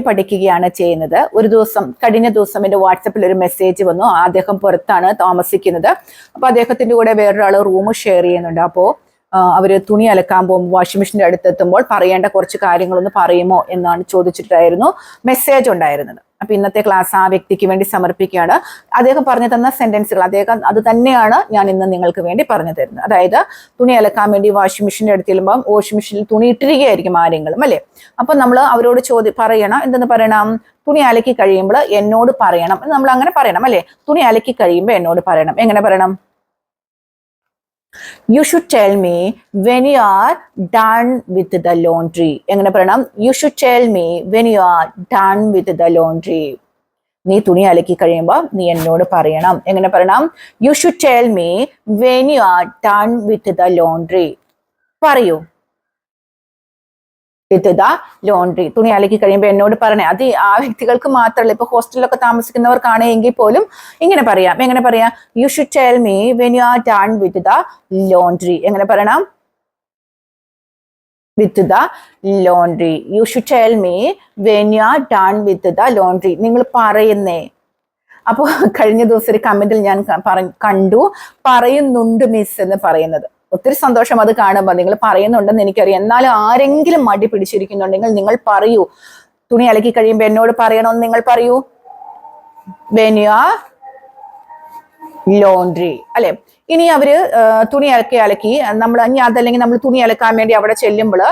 പഠിക്കുകയാണ് ചെയ്യുന്നത്. ഒരു ദിവസം കഴിഞ്ഞ ദിവസം എന്റെ വാട്സപ്പിൽ ഒരു മെസ്സേജ് വന്നു. അദ്ദേഹം പുറത്താണ് താമസിക്കുന്നത്. അപ്പോൾ അദ്ദേഹത്തിന്റെ കൂടെ വേറൊരാൾ റൂം ഷെയർ ചെയ്യുന്നുണ്ട്. അപ്പോൾ അവർ തുണി അലക്കാൻ പോകുമ്പോൾ വാഷിംഗ് മെഷീന്റെ അടുത്തെത്തുമ്പോൾ പറയേണ്ട കുറച്ച് കാര്യങ്ങളൊന്ന് പറയുമോ എന്നാണ് ചോദിച്ചിട്ടായിരുന്നു മെസ്സേജ് ഉണ്ടായിരുന്നത്. അപ്പൊ ഇന്നത്തെ ക്ലാസ് ആ വ്യക്തിക്ക് വേണ്ടി സമർപ്പിക്കുകയാണ്. അദ്ദേഹം പറഞ്ഞു തന്ന സെന്റൻസുകൾ അദ്ദേഹം അത് തന്നെയാണ് ഞാൻ ഇന്ന് നിങ്ങൾക്ക് വേണ്ടി പറഞ്ഞു തരുന്നത്. അതായത് തുണി അലക്കാൻ വേണ്ടി വാഷിംഗ് മെഷീന്റെ അടുത്ത് ചെല്ലുമ്പോൾ വാഷിംഗ് മെഷീനിൽ തുണി ഇട്ടിരിക്കുകയായിരിക്കും ആരെങ്കിലും അല്ലേ? അപ്പൊ നമ്മൾ അവരോട് ചോദ്യം പറയണം. എന്തെന്ന് പറയണം? തുണി അലക്കി കഴിയുമ്പോൾ എന്നോട് പറയണം നമ്മൾ അങ്ങനെ പറയണം അല്ലേ? തുണി അലക്കി കഴിയുമ്പോൾ എന്നോട് പറയണം. എങ്ങനെ പറയണം? You should tell me when you are done with the laundry എങ്ങനെ പറയണം? You should tell me when you are done with the laundry നീ തുണി അലക്കി കഴിയുമ്പോൾ നീ എന്നോട് പറയണം. എങ്ങനെ പറയണം? You should tell me when you are done with the laundry പറയൂ. വിത്ത് ദ ലോണ്ട്രി തുണി അലക്കി കഴിയുമ്പോൾ എന്നോട് പറഞ്ഞേ അത് ആ വ്യക്തികൾക്ക് മാത്രമല്ല ഇപ്പൊ ഹോസ്റ്റലിലൊക്കെ താമസിക്കുന്നവർക്കാണ് എങ്കിൽ പോലും ഇങ്ങനെ പറയാം. എങ്ങനെ പറയാം? You should tell me when you are done with the laundry എങ്ങനെ പറയണം? With the laundry you should tell me when you are done with the laundry നിങ്ങൾ പറയുന്നേ. അപ്പോൾ കഴിഞ്ഞ ദിവസം ഒരു കമന്റിൽ ഞാൻ കണ്ടു. പറയുന്നുണ്ട് മിസ് എന്ന് പറയുന്നത്. ഒത്തിരി സന്തോഷം അത് കാണുമ്പോൾ നിങ്ങൾ പറയുന്നുണ്ടെന്ന് എനിക്കറിയാം. എന്നാലും ആരെങ്കിലും മടി പിടിച്ചിരിക്കുന്നുണ്ടെങ്കിൽ നിങ്ങൾ പറയൂ. തുണി അലക്കി കഴിയുമ്പോൾ എന്നോട് പറയണമെന്ന് നിങ്ങൾ പറയൂ. വെൻ യു ആർ ലോണ്ട്രി അല്ലെ? ഇനി അവർ തുണി അലക്കി അലക്കി നമ്മൾ ഇനി അതല്ലെങ്കിൽ നമ്മൾ തുണി അലക്കാൻ വേണ്ടി അവിടെ ചെല്ലുമ്പോൾ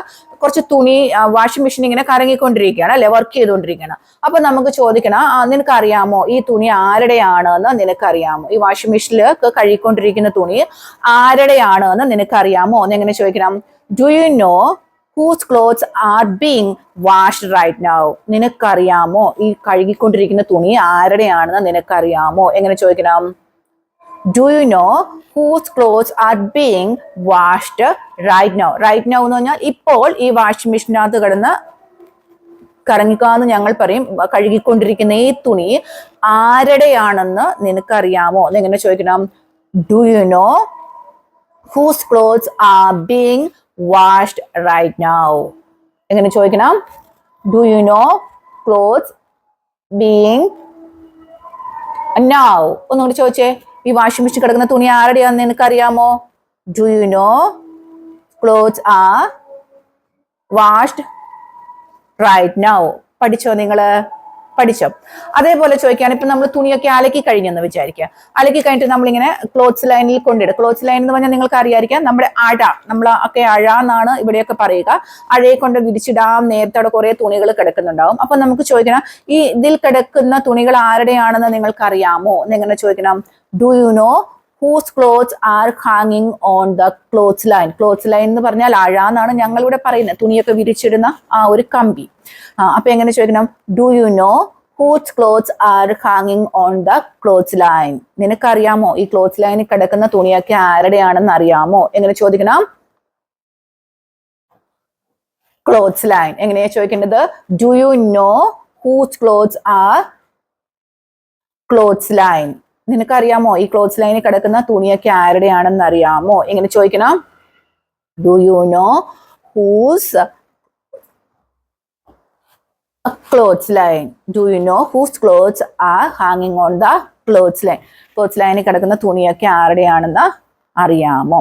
കുറച്ച് തുണി വാഷിംഗ് മെഷീൻ ഇങ്ങനെ കറങ്ങിക്കൊണ്ടിരിക്കുകയാണ് അല്ലെ? വർക്ക് ചെയ്തുകൊണ്ടിരിക്കുകയാണ്. അപ്പൊ നമുക്ക് ചോദിക്കണം നിനക്കറിയാമോ ഈ തുണി ആരുടെയാണ് എന്ന് നിനക്കറിയാമോ? ഈ വാഷിംഗ് മെഷീനിൽ കഴുകിക്കൊണ്ടിരിക്കുന്ന തുണി ആരുടെയാണ് എന്ന് നിനക്കറിയാമോ? എന്ന് എങ്ങനെ ചോദിക്കണം? Do you know whose clothes are being washed right now നിനക്കറിയാമോ ഈ കഴുകിക്കൊണ്ടിരിക്കുന്ന തുണി ആരുടെയാണെന്ന് നിനക്കറിയാമോ? എങ്ങനെ ചോദിക്കണം? Do you know whose clothes are being washed right now right now എന്ന് പറഞ്ഞാൽ ഇപ്പോൾ ഈ വാഷിംഗ് മെഷീനകത്ത് കിടന്ന് കറങ്ങിക്കാന്ന് ഞങ്ങൾ പറയും കഴുകിക്കൊണ്ടിരിക്കുന്ന ഈ തുണി ആരുടെയാണെന്ന് നിനക്കറിയാമോ? എന്നെങ്ങനെ ചോദിക്കണം? Do you know whose clothes are being washed right now എങ്ങനെ ചോദിക്കണം? Do you know clothes being now ഒന്നുകൂടി ചോദിച്ചേ. ഈ വാഷിംഗ് മെഷീൻ കിടക്കുന്ന തുണി ആരുടെയാന്ന് നിനക്ക് അറിയാമോ do you know cloth are washed right now പഠിച്ചോ നിങ്ങൾ പഠിച്ചോ? അതേപോലെ ചോദിക്കുകയാണ് ഇപ്പൊ നമ്മൾ തുണിയൊക്കെ അലക്കി കഴിഞ്ഞെന്ന് വിചാരിക്കുക. അലക്കി കഴിഞ്ഞിട്ട് നമ്മളിങ്ങനെ ക്ലോത്ത്സ് ലൈനിൽ കൊണ്ടിടും ക്ലോത്ത്സ് ലൈൻ എന്ന് പറഞ്ഞാൽ നിങ്ങൾക്ക് അറിയാതിരിക്കാം നമ്മുടെ അഴ നമ്മൾ ഒക്കെ അഴ എന്നാണ് ഇവിടെയൊക്കെ പറയുക. അഴയെ കൊണ്ട് വിരിച്ചിടാം നേരത്തെ അവിടെ കുറെ തുണികൾ കിടക്കുന്നുണ്ടാവും. അപ്പൊ നമുക്ക് ചോദിക്കണം ഈ ഇതിൽ കിടക്കുന്ന തുണികൾ ആരുടെയാണെന്ന് നിങ്ങൾക്ക് അറിയാമോ എന്നിങ്ങനെ ചോദിക്കണം do you know whose clothes are ഹാങ്ങിങ് on the clothes line clothes line എന്ന് പറഞ്ഞാൽ അഴ എന്നാണ് ഞങ്ങളിവിടെ പറയുന്നത്. തുണിയൊക്കെ വിരിച്ചിടുന്ന ആ ഒരു കമ്പി. അപ്പൊ എങ്ങനെ ചോദിക്കണം? Do you know whose clothes are ഹാങ്ങിങ് ഓൺ ദ ക്ലോത്ത്സ് ലൈൻ നിനക്കറിയാമോ ഈ ക്ലോത്ത്സ് ലൈനിൽ കിടക്കുന്ന തുണിയൊക്കെ ആരുടെയാണെന്ന് അറിയാമോ? എങ്ങനെ ചോദിക്കണം? ക്ലോത്ത്സ് ലൈൻ എങ്ങനെയാ ചോദിക്കേണ്ടത്? Do you know whose clothes are clothes line നിനക്കറിയാമോ ഈ ക്ലോത്ത്സ് ലൈനിൽ കിടക്കുന്ന തുണിയൊക്കെ ആരുടെയാണെന്ന് അറിയാമോ എങ്ങനെ ചോദിക്കണം? Do you know whose clothes line do you know whose clothes are ഹാങ്ങിങ് on the clothes line clothes ലൈനിൽ കിടക്കുന്ന തുണിയൊക്കെ ആരുടെയാണെന്ന് അറിയാമോ?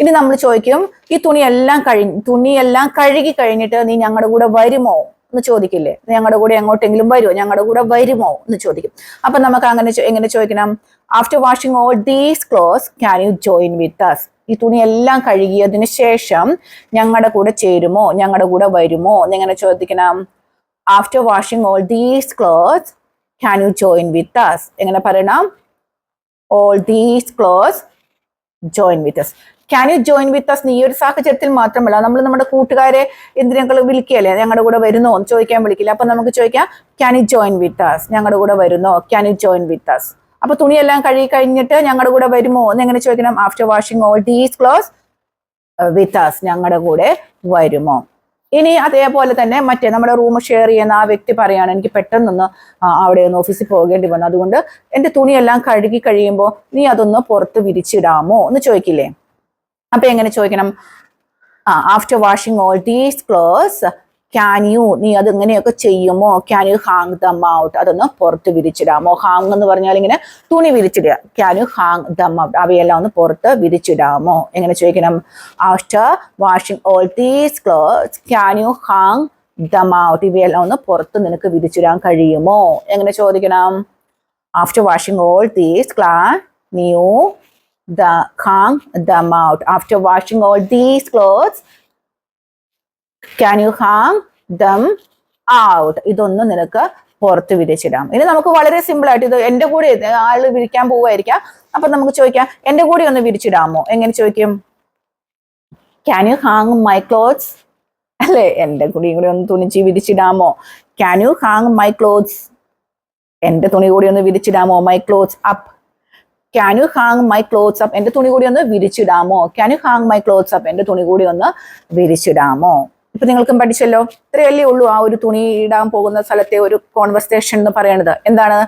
ഇനി നമ്മൾ ചോദിക്കും ഈ തുണിയെല്ലാം കഴി തുണിയെല്ലാം കഴുകി കഴിഞ്ഞിട്ട് നീ ഞങ്ങളുടെ കൂടെ വരുമോ? എന്ന് ചോദിക്കില്ലേ? ഞങ്ങളുടെ കൂടെ എങ്ങോട്ടെങ്കിലും വരുമോ ഞങ്ങളുടെ കൂടെ വരുമോ? എന്ന് ചോദിക്കും. അപ്പൊ നമുക്ക് അങ്ങനെ എങ്ങനെ ചോദിക്കണം? After washing all these clothes can you join with us ഈ തുണി എല്ലാം കഴുകിയതിന് ശേഷം ഞങ്ങളുടെ കൂടെ ചേരുമോ? ഞങ്ങളുടെ കൂടെ വരുമോ? എന്നിങ്ങനെ ചോദിക്കണം? After washing all these clothes can you join with us എങ്ങനെ പറയണം? All these clothes join with us can you join with us ഈ ഒരു സാഹചര്യത്തിൽ മാത്രമല്ല നമ്മൾ നമ്മുടെ കൂട്ടുകാരെ എന്തിനൊക്കെ വിളിക്കുകയല്ലേ? ഞങ്ങളുടെ കൂടെ വരുന്നോ? എന്ന് ചോദിക്കാൻ വിളിക്കില്ല. അപ്പൊ നമുക്ക് ചോദിക്കാം can you join with us ഞങ്ങളുടെ കൂടെ വരുന്നോ? Can you join with us അപ്പൊ തുണിയെല്ലാം കഴുകി കഴിഞ്ഞിട്ട് ഞങ്ങളുടെ കൂടെ വരുമോ? എന്ന് എങ്ങനെ ചോദിക്കണം? After washing all these clothes with us ഞങ്ങളുടെ കൂടെ വരുമോ? ഇനി അതേപോലെ തന്നെ മറ്റേ നമ്മുടെ റൂം ഷെയർ ചെയ്യുന്ന ആ വ്യക്തി പറയാണ് എനിക്ക് പെട്ടെന്നൊന്ന് അവിടെ ഒന്ന് ഓഫീസിൽ പോകേണ്ടി വന്നു. അതുകൊണ്ട് എന്റെ തുണിയെല്ലാം കഴുകി കഴിയുമ്പോൾ നീ അതൊന്ന് പുറത്ത് വിരിച്ചിടാമോ? എന്ന് ചോദിക്കില്ലേ? അപ്പൊ എങ്ങനെ ചോദിക്കണം? ആ after washing all these clothes can you നീ അത് ചെയ്യുമോ? Can you hang them out അതൊന്ന് പുറത്ത് വിരിച്ചിടാമോ? ഹാങ് എന്ന് പറഞ്ഞാൽ ഇങ്ങനെ തുണി വിരിച്ചിടുക. Can you hang them out അവയെല്ലാം ഒന്ന് പുറത്ത് വിരിച്ചിടാമോ? എങ്ങനെ ചോദിക്കണം? After washing all these clothes can you hang them out ഇവയെല്ലാം ഒന്ന് പുറത്ത് നിനക്ക് വിരിച്ചിടാൻ കഴിയുമോ? എങ്ങനെ ചോദിക്കണം? ആഫ്റ്റർ വാഷിംഗ് ഓൾ ദീസ് ക്ലാ ന്യൂ the hang them out. After washing all these clothes, can you hang them out? ഇതൊന്നും നിനക്ക് പുറത്ത് വിരിച്ചിടാം. ഇനി നമുക്ക് വളരെ സിമ്പിൾ ആയിട്ട് ഇത് എന്റെ കൂടെ ആൾ വിരിക്കാൻ പോവായിരിക്കാം അപ്പൊ നമുക്ക് ചോദിക്കാം എന്റെ കൂടെ ഒന്ന് വിരിച്ചിടാമോ? എങ്ങനെ ചോദിക്കും? Can you hang my clothes അല്ലേ? എന്റെ കൂടിയും കൂടി ഒന്ന് തുണിച്ച് വിരിച്ചിടാമോ? Can you hang my clothes എന്റെ തുണി കൂടി ഒന്ന് വിരിച്ചിടാമോ? My clothes up can you hang my clothes up എന്റെ തുണി കൂടി ഒന്ന് വിരിച്ചിടാമോ? Can you hang my clothes up എന്റെ തുണി കൂടി ഒന്ന് വിരിച്ചിടാമോ? ഇപ്പൊ നിങ്ങൾക്കും പഠിച്ചല്ലോ. ഇത്രയല്ലേ ഉള്ളൂ ആ ഒരു തുണി ഇടാൻ പോകുന്ന സ്ഥലത്തെ ഒരു കോൺവെർസേഷൻ എന്ന് പറയണത്. എന്താണ്?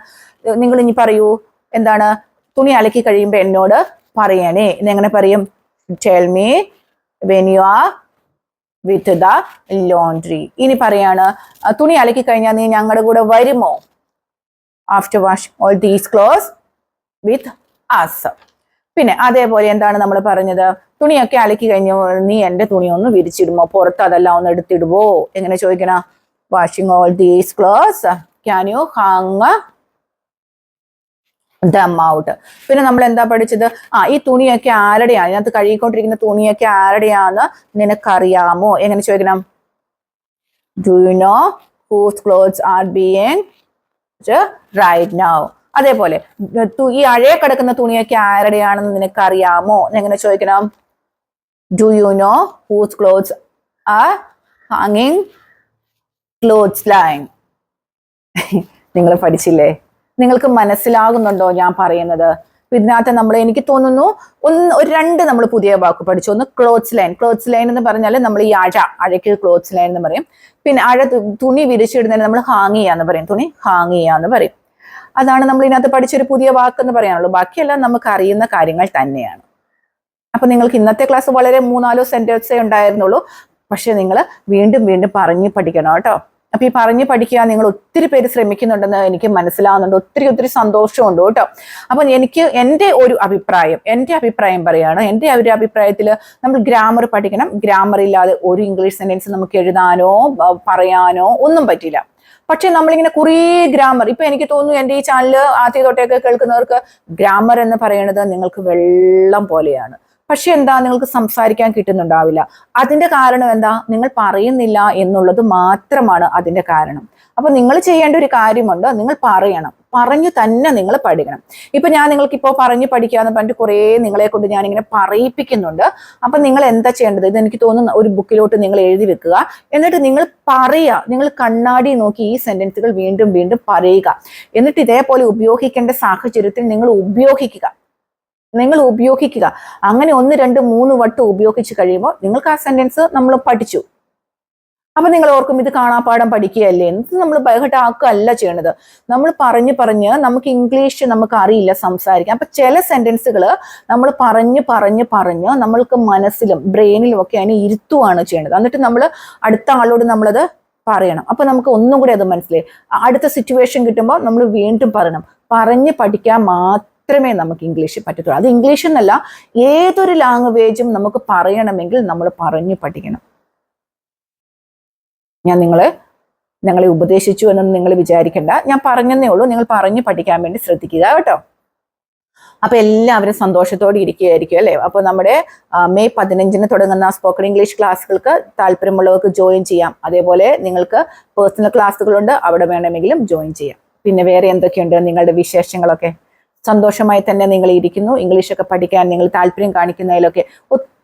നിങ്ങൾ ഇനി പറയൂ. എന്താണ്? തുണി അലക്കി കഴിയുമ്പോൾ എന്നോട് പറയണേ. എങ്ങനെ പറയും? Tell me when you are with the laundry ഇനി പറയാണ് "ആ, തുണി അലക്കി കഴിഞ്ഞാൽ നീ ഞങ്ങളുടെ കൂടെ വരുമോ? After wash all these clothes with us പിന്നെ അതേപോലെ എന്താണ് നമ്മൾ പറഞ്ഞത്? തുണിയൊക്കെ അലക്കി കഴിഞ്ഞു നീ എന്റെ തുണി ഒന്ന് വിരിച്ചിടുമോ? പുറത്ത് അതെല്ലാം ഒന്ന് എടുത്തിടുവോ? എങ്ങനെ ചോദിക്കണ? Washing all these clothes can you hang them out പിന്നെ നമ്മൾ എന്താ പഠിച്ചത്? ആ ഈ തുണിയൊക്കെ ആരുടെയാണ് ഇതിനകത്ത് കഴുകിക്കൊണ്ടിരിക്കുന്ന തുണിയൊക്കെ ആരുടെയാന്ന് നിനക്കറിയാമോ? എങ്ങനെ ചോദിക്കണം? Do you know whose clothes are being right now അതേപോലെ ഈ അഴയെ കിടക്കുന്ന തുണിയൊക്കെ ആരുടെയാണെന്ന് നിനക്ക് അറിയാമോ എങ്ങനെ ചോദിക്കണം. Do you know whose clothes are ഹാങ്ങിങ് ക്ലോത്ത്സ് ലൈൻ നിങ്ങൾ പഠിച്ചില്ലേ? നിങ്ങൾക്ക് മനസ്സിലാകുന്നുണ്ടോ ഞാൻ പറയുന്നത്? ഇതിനകത്ത് നമ്മൾ എനിക്ക് തോന്നുന്നു ഒന്ന് ഒരു രണ്ട് നമ്മൾ പുതിയ വാക്ക് പഠിച്ചു. ഒന്ന് ക്ലോത്ത്സ് ലൈൻ ക്ലോത്ത്സ് ലൈൻ എന്ന് പറഞ്ഞാൽ നമ്മൾ ഈ അഴ അഴയ്ക്ക് ക്ലോത്ത്സ് ലൈൻ എന്ന് പറയും. പിന്നെ അഴ തുണി വിരിച്ചിടുന്നതിന് നമ്മൾ ഹാങ് ചെയ്യാന്ന് പറയും. തുണി ഹാങ് ചെയ്യാന്ന് പറയും. അതാണ് നമ്മൾ ഇതിനകത്ത് പഠിച്ചൊരു പുതിയ വാക്കെന്ന് പറയാനുള്ളൂ. ബാക്കിയെല്ലാം നമുക്ക് അറിയുന്ന കാര്യങ്ങൾ തന്നെയാണ്. അപ്പൊ നിങ്ങൾക്ക് ഇന്നത്തെ ക്ലാസ് വളരെ മൂന്നാലോ സെന്റൻസേ ഉണ്ടായിരുന്നുള്ളൂ. പക്ഷെ നിങ്ങൾ വീണ്ടും വീണ്ടും പറഞ്ഞ് പഠിക്കണം കേട്ടോ. അപ്പൊ ഈ പറഞ്ഞു പഠിക്കുക നിങ്ങൾ ഒത്തിരി പേര് ശ്രമിക്കുന്നുണ്ടെന്ന് എനിക്ക് മനസ്സിലാവുന്നുണ്ട്. ഒത്തിരി ഒത്തിരി സന്തോഷമുണ്ട് കേട്ടോ. അപ്പൊ എനിക്ക് എന്റെ ഒരു അഭിപ്രായം എന്റെ അഭിപ്രായം പറയാണ്. എന്റെ ഒരു അഭിപ്രായത്തിൽ നമ്മൾ ഗ്രാമർ പഠിക്കണം. ഗ്രാമർ ഇല്ലാതെ ഒരു ഇംഗ്ലീഷ് സെന്റൻസ് നമുക്ക് എഴുതാനോ പറയാനോ ഒന്നും പറ്റില്ല. പക്ഷെ നമ്മളിങ്ങനെ കുറേ ഗ്രാമർ ഇപ്പൊ എനിക്ക് തോന്നുന്നു എന്റെ ഈ ചാനൽ ആദ്യ തൊട്ടേക്ക് കേൾക്കുന്നവർക്ക് ഗ്രാമർ എന്ന് പറയുന്നത് നിങ്ങൾക്ക് വെള്ളം പോലെയാണ്. പക്ഷെ എന്താ നിങ്ങൾക്ക് സംസാരിക്കാൻ കിട്ടുന്നുണ്ടാവില്ല. അതിന്റെ കാരണം എന്താ? നിങ്ങൾ പറയുന്നില്ല എന്നുള്ളത് മാത്രമാണ് അതിന്റെ കാരണം. അപ്പൊ നിങ്ങൾ ചെയ്യേണ്ട ഒരു കാര്യമുണ്ട് നിങ്ങൾ പറയണം. പറഞ്ഞു തന്നെ നിങ്ങൾ പഠിക്കണം. ഇപ്പൊ ഞാൻ നിങ്ങൾക്ക് ഇപ്പോൾ പറഞ്ഞു പഠിക്കാന്ന് പറഞ്ഞിട്ട് കുറേ നിങ്ങളെ കൊണ്ട് ഞാൻ ഇങ്ങനെ പറയിപ്പിക്കുന്നുണ്ട്. അപ്പൊ നിങ്ങൾ എന്താ ചെയ്യേണ്ടത്? ഇത് എനിക്ക് തോന്നുന്ന ഒരു ബുക്കിലോട്ട് നിങ്ങൾ എഴുതി വെക്കുക. എന്നിട്ട് നിങ്ങൾ പറയുക. നിങ്ങൾ കണ്ണാടി നോക്കി ഈ സെന്റൻസുകൾ വീണ്ടും വീണ്ടും പറയുക. എന്നിട്ട് ഇതേപോലെ ഉപയോഗിക്കേണ്ട സാഹചര്യത്തിൽ നിങ്ങൾ ഉപയോഗിക്കുക. നിങ്ങൾ ഉപയോഗിക്കുക. അങ്ങനെ ഒന്ന് രണ്ട് മൂന്ന് വട്ടം ഉപയോഗിച്ച് കഴിയുമ്പോൾ നിങ്ങൾക്ക് ആ സെന്റൻസ് നമ്മൾ പഠിച്ചു. അപ്പൊ നിങ്ങൾ ഓർക്കും ഇത് കാണാപ്പാടം പഠിക്കുകയല്ലേ? എന്ത് നമ്മൾ ബഹട്ടാക്കുകയല്ല ചെയ്യണത്? നമ്മൾ പറഞ്ഞ് പറഞ്ഞ് നമുക്ക് ഇംഗ്ലീഷ് നമുക്ക് അറിയില്ല സംസാരിക്കാൻ അപ്പൊ ചില സെന്റൻസുകൾ നമ്മൾ പറഞ്ഞ് പറഞ്ഞ് പറഞ്ഞ് നമ്മൾക്ക് മനസ്സിലും ബ്രെയിനിലും ഒക്കെ അതിനെ ഇരുത്തുവാണ് ചെയ്യേണ്ടത് എന്നിട്ട് നമ്മൾ അടുത്ത ആളോട് നമ്മളത് പറയണം. അപ്പൊ നമുക്ക് ഒന്നും കൂടി അത് മനസ്സിലായി. അടുത്ത സിറ്റുവേഷൻ കിട്ടുമ്പോൾ നമ്മൾ വീണ്ടും പറയണം. പറഞ്ഞ് പഠിക്കാൻ മാത്രമേ നമുക്ക് ഇംഗ്ലീഷ് പറ്റത്തുള്ളൂ. അത് ഇംഗ്ലീഷ് എന്നല്ല ഏതൊരു ലാംഗ്വേജും നമുക്ക് പറയണമെങ്കിൽ നമ്മൾ പറഞ്ഞു പഠിക്കണം. ഞാൻ നിങ്ങളെ ഞങ്ങളെ ഉപദേശിച്ചു എന്നൊന്നും നിങ്ങൾ വിചാരിക്കേണ്ട. ഞാൻ പറഞ്ഞതേ ഉള്ളൂ. നിങ്ങൾ പറഞ്ഞു പഠിക്കാൻ വേണ്ടി ശ്രദ്ധിക്കുക കേട്ടോ. അപ്പൊ എല്ലാവരും സന്തോഷത്തോടെ ഇരിക്കുകയായിരിക്കും അല്ലേ? അപ്പൊ നമ്മുടെ മെയ് പതിനഞ്ചിന് തുടങ്ങുന്ന സ്പോക്കൺ ഇംഗ്ലീഷ് ക്ലാസ്സുകൾക്ക് താല്പര്യമുള്ളവർക്ക് ജോയിൻ ചെയ്യാം. അതേപോലെ നിങ്ങൾക്ക് പേഴ്സണൽ ക്ലാസ്സുകളുണ്ട് അവിടെ വേണമെങ്കിലും ജോയിൻ ചെയ്യാം. പിന്നെ വേറെ എന്തൊക്കെയുണ്ട്? നിങ്ങളുടെ വിശേഷങ്ങളൊക്കെ? സന്തോഷമായി തന്നെ നിങ്ങൾ ഇരിക്കുന്നു. ഇംഗ്ലീഷൊക്കെ പഠിക്കാൻ നിങ്ങൾ താല്പര്യം കാണിക്കുന്നതിലൊക്കെ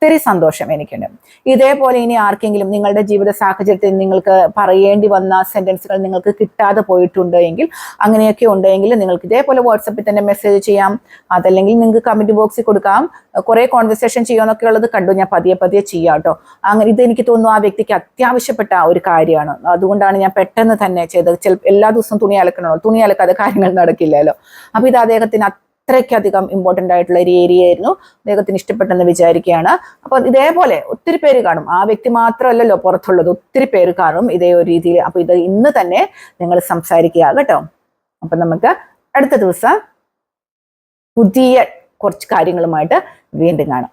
ഒത്തിരി സന്തോഷം എനിക്കുണ്ട്. ഇതേപോലെ ഇനി ആർക്കെങ്കിലും നിങ്ങളുടെ ജീവിത സാഹചര്യത്തിൽ നിങ്ങൾക്ക് പറയേണ്ടി വന്ന സെന്റൻസുകൾ നിങ്ങൾക്ക് കിട്ടാതെ പോയിട്ടുണ്ട് എങ്കിൽ അങ്ങനെയൊക്കെ ഉണ്ടെങ്കിൽ നിങ്ങൾക്ക് ഇതേപോലെ വാട്സപ്പിൽ തന്നെ മെസ്സേജ് ചെയ്യാം. അതല്ലെങ്കിൽ നിങ്ങൾക്ക് കമന്റ് ബോക്സിൽ കൊടുക്കാം. കുറെ കോൺവെർസേഷൻ ചെയ്യാനൊക്കെ ഉള്ളത് കണ്ടു. ഞാൻ പതിയെ പതിയെ ചെയ്യാം കേട്ടോ. അങ്ങനെ ഇത് എനിക്ക് തോന്നുന്നു ആ വ്യക്തിക്ക് അത്യാവശ്യപ്പെട്ട ഒരു കാര്യമാണ്. അതുകൊണ്ടാണ് ഞാൻ പെട്ടെന്ന് തന്നെ ചെയ്തത്. ചില എല്ലാ ദിവസവും തുണി അലക്കണമല്ലോ തുണി അലക്കാതെ കാര്യങ്ങൾ നടക്കില്ലല്ലോ. അപ്പൊ ഇത് അദ്ദേഹത്തിന് അത്രയ്ക്കധികം ഇമ്പോർട്ടന്റ് ആയിട്ടുള്ള ഒരു ഏരിയ ആയിരുന്നു. അദ്ദേഹത്തിന് ഇഷ്ടപ്പെട്ടെന്ന് വിചാരിക്കുകയാണ്. അപ്പോൾ ഇതേപോലെ ഒത്തിരി പേര് കാണും. ആ വ്യക്തി മാത്രമല്ലല്ലോ പുറത്തുള്ളത്. ഒത്തിരി പേര് കാണും ഇതേ ഒരു രീതിയിൽ. അപ്പോൾ ഇത് ഇന്ന് തന്നെ നിങ്ങൾ സംസാരിക്കുക കേട്ടോ. അപ്പൊ നമുക്ക് അടുത്ത ദിവസം പുതിയ കുറച്ച് കാര്യങ്ങളുമായിട്ട് വീണ്ടും കാണാം.